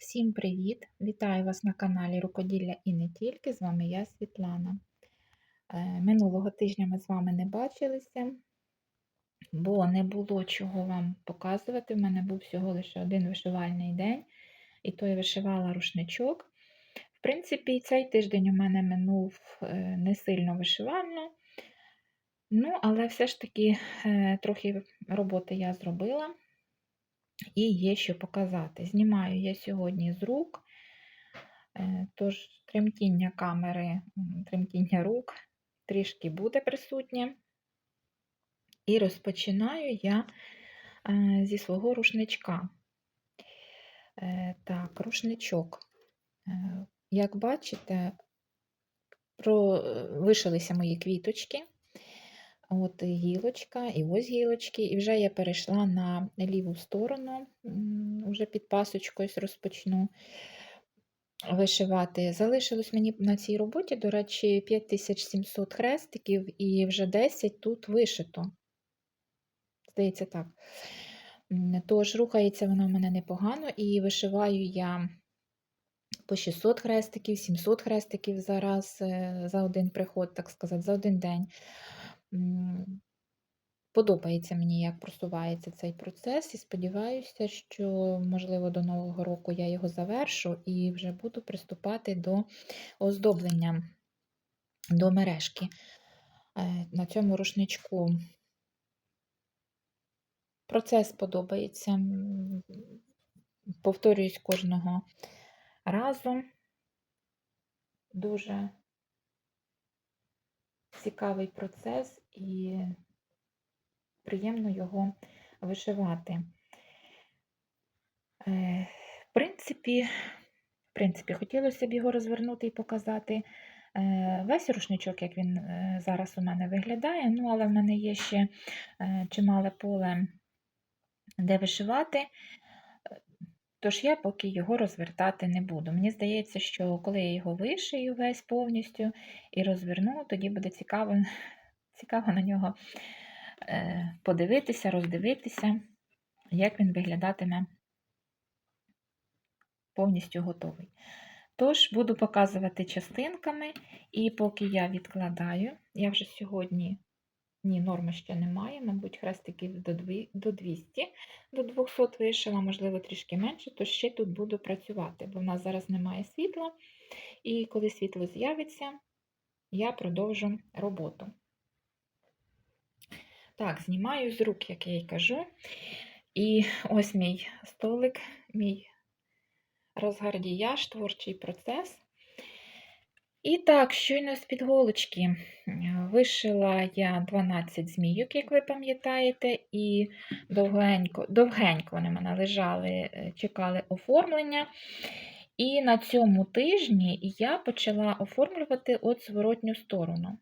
Всім привіт! Вітаю вас на каналі Рукоділля і не тільки. З вами я, Світлана. Е, Минулого тижня ми з вами не бачилися, бо не було чого вам показувати. В мене був всього лише один вишивальний день, і то я вишивала рушничок. В принципі, цей тиждень у мене минув е, не сильно вишивально. Ну, але все ж таки е, трохи роботи я зробила і є що показати. Знімаю я сьогодні з рук, е, тож тремтіння камери, тремтіння рук трішки буде присутнє. І розпочинаю я е, зі свого рушничка. Е, Так, рушничок. Як бачите, вишилися мої квіточки. От гілочка, і ось гілочки, і вже я перейшла на ліву сторону, м, уже під пасочкою розпочну вишивати. Залишилось мені на цій роботі, до речі, 5700 хрестиків і вже 10 тут вишито. Здається, так. Тож рухається воно в мене непогано, і вишиваю я по 600 хрестиків, 700 хрестиків за раз, е, за один приход, так сказати, за один день. Подобається мені, як просувається цей процес, і сподіваюся, що, можливо, до Нового року я його завершу і вже буду приступати до оздоблення до мережки. Е, На цьому рушничку процес подобається. Повторююсь кожного разу. Дуже цікавий процес і приємно його вишивати. Е, В принципі, в принципі, хотілося б його розвернути і показати е, весь рушничок, як він е, зараз у мене виглядає. Ну, але в мене є ще чимале поле, де вишивати. Тож я поки його розвертати не буду. Мені здається, що коли я його вишию весь повністю і розверну, тоді буде цікаво, цікаво на нього е, подивитися, роздивитися, як він виглядатиме повністю готовий. Тож буду показувати частинками, і поки я відкладаю, я вже сьогодні, ні, норми ще немає, мабуть, хрестиків до дві- до 200, до 200 вишила, можливо, трішки менше, то ще тут буду працювати, бо в нас зараз немає світла, і коли світло з'явиться, я продовжу роботу. Так, знімаю з рук, як я й кажу. І ось мій столик, мій розгардіяж, творчий процес. І так, щойно з-під голочки е, вишила я 12 змійок, як ви пам'ятаєте, і довгенько, довгенько вони мене лежали, е, чекали оформлення. І на цьому тижні я почала оформлювати от зворотню сторону.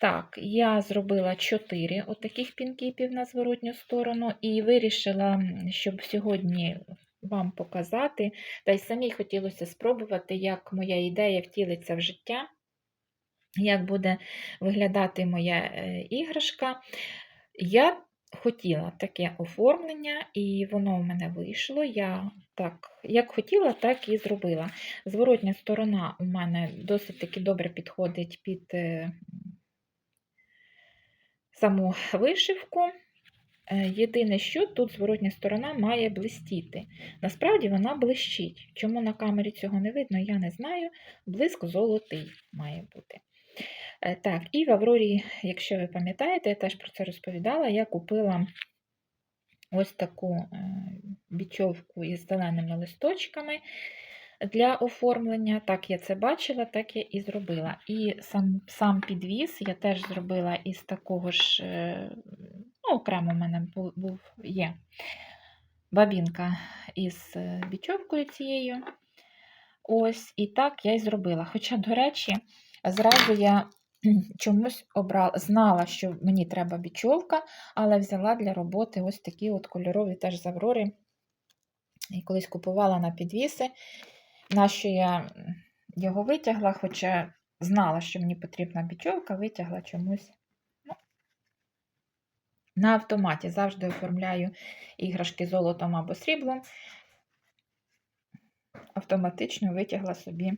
Так, я зробила 4 отаких пінкіпів на зворотню сторону і вирішила, щоб сьогодні вам показати, та й самій хотілося спробувати, як моя ідея втілиться в життя, як буде виглядати моя е, іграшка. Я хотіла таке оформлення, і воно в мене вийшло. Я так, як хотіла, так і зробила. Зворотня сторона у мене досить таки добре підходить під е, саму вишивку. Е, Єдине, що тут зворотня сторона має блистіти. Насправді вона блищить. Чому на камері цього не видно, я не знаю. Блиск золотий має бути. Е, Так, і в Аврорі, якщо ви пам'ятаєте, я теж про це розповідала, я купила ось таку е, бічовку із зеленими листочками для оформлення. Так я це бачила, так я і зробила. І сам, сам підвіз я теж зробила із такого ж, ну, окремо в мене був, є бабінка із е, бічовкою цією. Ось, і так я й зробила. Хоча, до речі, зразу я чомусь обрала, знала, що мені треба бічовка, але взяла для роботи ось такі от кольорові теж з Аврори. І колись купувала на підвіси. Нащо я його витягла, хоча знала, що мені потрібна бічовка, витягла чомусь. На автоматі завжди оформляю іграшки золотом або сріблом. автоматично витягла собі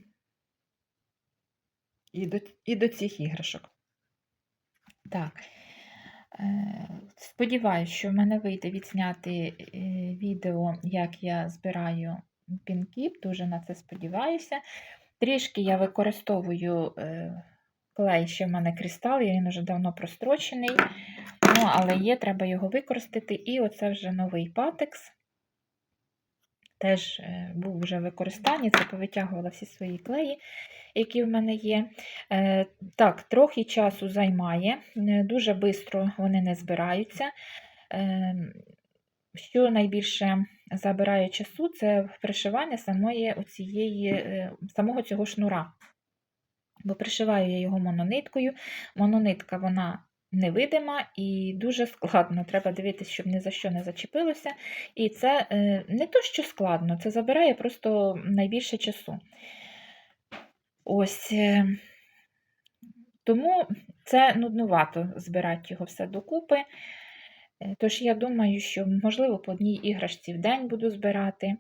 і до, і до цих іграшок. Так. Е, Сподіваюсь, що в мене вийде відзняти е, відео, як я збираю пінкіп. Дуже на це сподіваюся. Трішки я використовую е, клей, ще в мене кристал, він вже давно прострочений. Ну, але є, треба його використати. І оце вже новий патекс. Теж е, був вже в використанні, це повитягувала всі свої клеї, які в мене є. Е, Так, трохи часу займає, е, дуже швидко вони не збираються. Що найбільше забирає часу, це пришивання самої оцієї, самого цього шнура. Бо пришиваю я його монониткою. Мононитка вона невидима і дуже складно. Треба дивитися, щоб ні за що не зачепилося. І це е, не то, що складно, це забирає просто найбільше часу. Ось. е, Тому це нуднувато збирати його все докупи. Е, Тож я думаю, що, можливо, по одній іграшці в день буду збирати,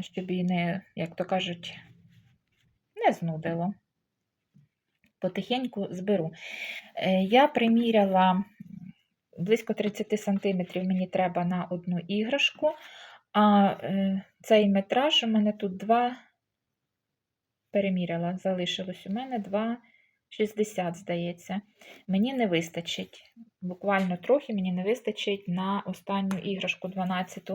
щоб її не, як то кажуть, не знудило. Потихеньку зберу. Е, Я приміряла близько 30 см мені треба на одну іграшку, а е, цей метраж у мене тут 2, переміряла, залишилось у мене 2,60, здається. Мені не вистачить. Буквально трохи мені не вистачить на останню іграшку 12.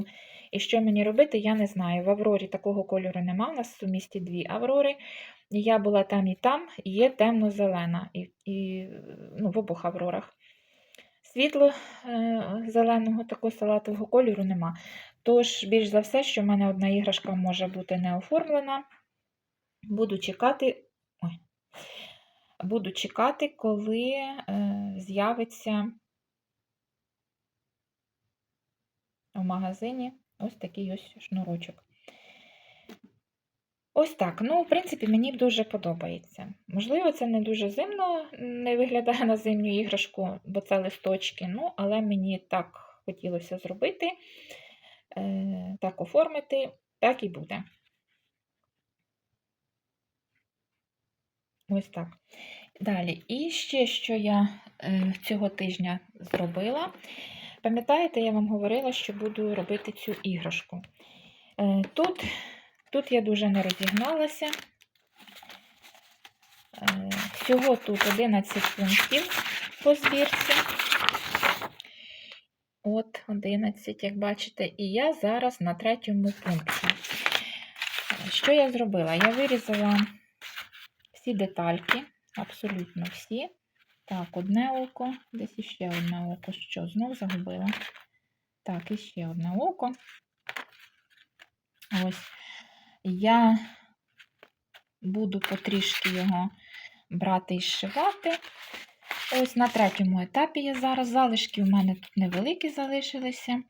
І що мені робити, я не знаю. В Аврорі такого кольору нема. У нас в сумісті дві Аврори. Я була там і там, і є темно-зелена, і, і ну, в обох Аврорах. Світло е, зеленого такого салатового кольору нема. Тож, більш за все, що в мене одна іграшка може бути не оформлена. Буду чекати, ой, буду чекати, коли е, з'явиться в магазині ось такий ось шнурочок. Ось так. Ну, в принципі, мені дуже подобається. Можливо, це не дуже зимно не виглядає на зимню іграшку, бо це листочки. Ну, але мені так хотілося зробити, е, так оформити, так і буде. Ось так. Далі. І ще, що я е, цього тижня зробила. Пам'ятаєте, я вам говорила, що буду робити цю іграшку. Е, Тут Тут я дуже не розігналася. Е, Всього тут 11 пунктів по збірці. От, 11, як бачите, і я зараз на третьому пункті. Що я зробила? Я вирізала всі детальки, абсолютно всі. Так, одне око, десь іще одне око. Що, знов загубила? Так, іще одне око. Ось я буду потрішки його брати і зшивати. Ось на третьому етапі я зараз залишки у мене тут невеликі залишилися.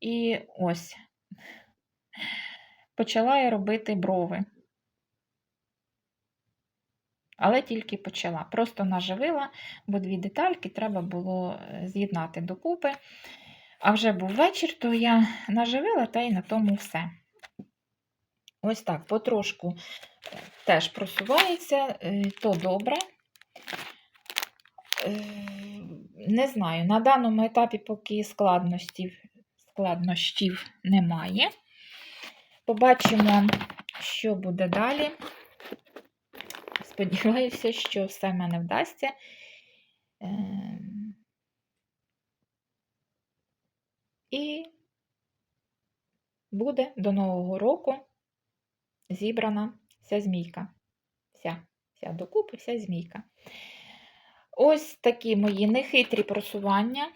І ось почала я робити брови. Але тільки почала. Просто наживила, бо дві детальки треба було з'єднати докупи. А вже був вечір, то я наживила та й на тому все. Ось так, потрошку теж просувається, е, то добре. Е, Не знаю, на даному етапі поки складностів, складнощів немає. Побачимо, що буде далі. Сподіваюся, що все в мене вдасться. Е, І буде до Нового року зібрана вся змійка. Вся, вся докупи, вся змійка. Ось такі мої нехитрі просування,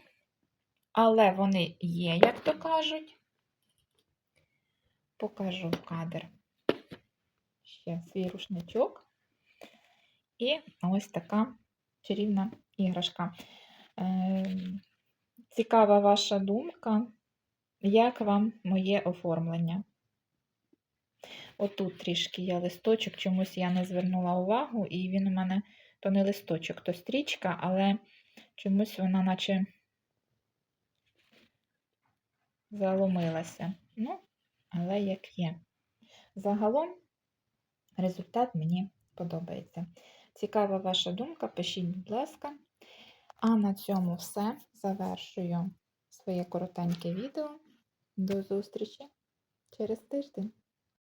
але вони є, як то кажуть. Покажу в кадр ще свій рушничок. І ось така чарівна іграшка. Ем, Цікава ваша думка, як вам моє оформлення? Отут трішки є листочок, чомусь я не звернула увагу, і він у мене то не листочок, то стрічка, але чомусь вона наче заломилася. Ну, але як є. Загалом результат мені подобається. Цікава ваша думка, пишіть, будь ласка. А на цьому все. Завершую своє коротеньке відео. До зустрічі через тиждень.